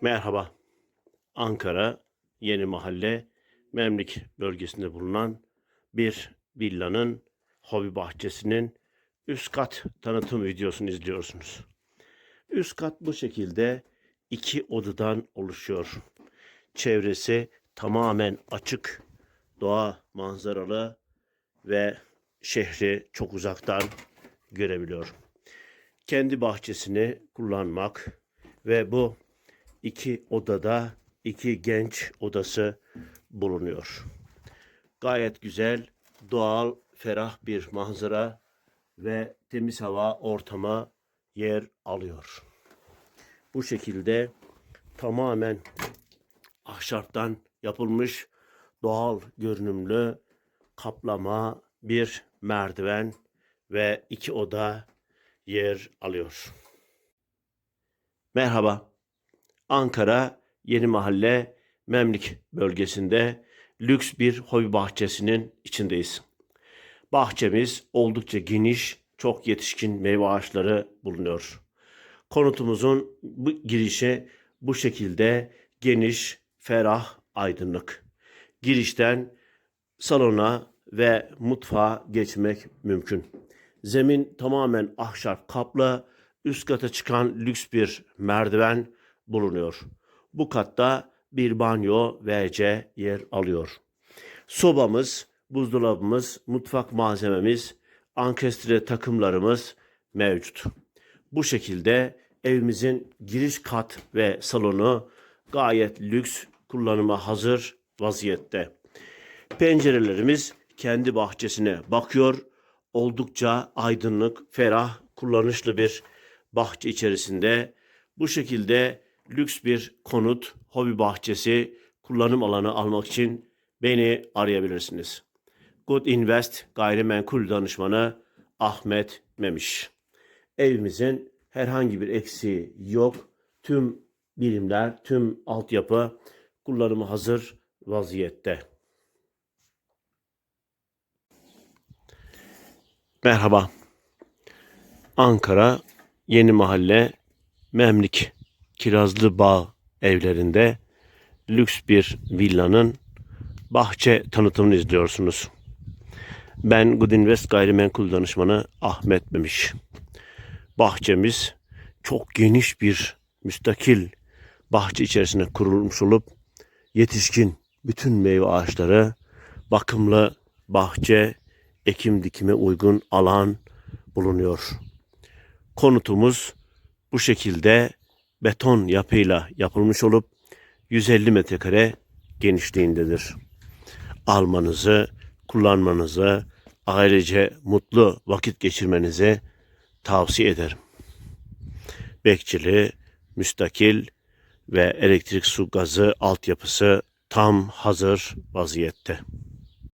Merhaba. Ankara Yeni Mahalle Memlik bölgesinde bulunan bir villanın hobi bahçesinin üst kat tanıtım videosunu izliyorsunuz. Üst kat bu şekilde iki odadan oluşuyor. Çevresi tamamen açık, doğa manzaralı ve şehri çok uzaktan görebiliyor. Kendi bahçesini kullanmak ve bu iki odada iki genç odası bulunuyor. Gayet güzel, doğal, ferah bir manzara ve temiz hava ortama yer alıyor. Bu şekilde tamamen ahşaptan yapılmış doğal görünümlü kaplama bir merdiven ve iki oda yer alıyor. Merhaba. Ankara Yeni Mahalle Memlik bölgesinde lüks bir hobi bahçesinin içindeyiz. Bahçemiz oldukça geniş, çok yetişkin meyve ağaçları bulunuyor. Konutumuzun bu girişi bu şekilde geniş, ferah, aydınlık. Girişten salona ve mutfağa geçmek mümkün. Zemin tamamen ahşap kaplı, üst kata çıkan lüks bir merdiven bulunuyor. Bu katta bir banyo WC yer alıyor. Sobamız, buzdolabımız, mutfak malzememiz, ankestre takımlarımız mevcut. Bu şekilde evimizin giriş kat ve salonu gayet lüks, kullanıma hazır vaziyette. Pencerelerimiz kendi bahçesine bakıyor. Oldukça aydınlık, ferah, kullanışlı bir bahçe içerisinde bu şekilde lüks bir konut, hobi bahçesi, kullanım alanı almak için beni arayabilirsiniz. Good Invest gayrimenkul danışmanı Ahmet Memiş. Evimizin herhangi bir eksiği yok. Tüm birimler, tüm altyapı kullanımı hazır vaziyette. Merhaba. Ankara Yeni Mahalle Memlik Kirazlı Bağ evlerinde lüks bir villanın bahçe tanıtımını izliyorsunuz. Ben Good Invest gayrimenkul danışmanı Ahmet Memiş. Bahçemiz çok geniş bir müstakil bahçe içerisine kurulmuş olup yetişkin bütün meyve ağaçları, bakımlı bahçe, ekim dikime uygun alan bulunuyor. Konutumuz bu şekilde beton yapıyla yapılmış olup 150 metrekare genişliğindedir. Almanızı, kullanmanızı, ailece mutlu vakit geçirmenizi tavsiye ederim. Bekçili, müstakil ve elektrik su gazı altyapısı tam hazır vaziyette.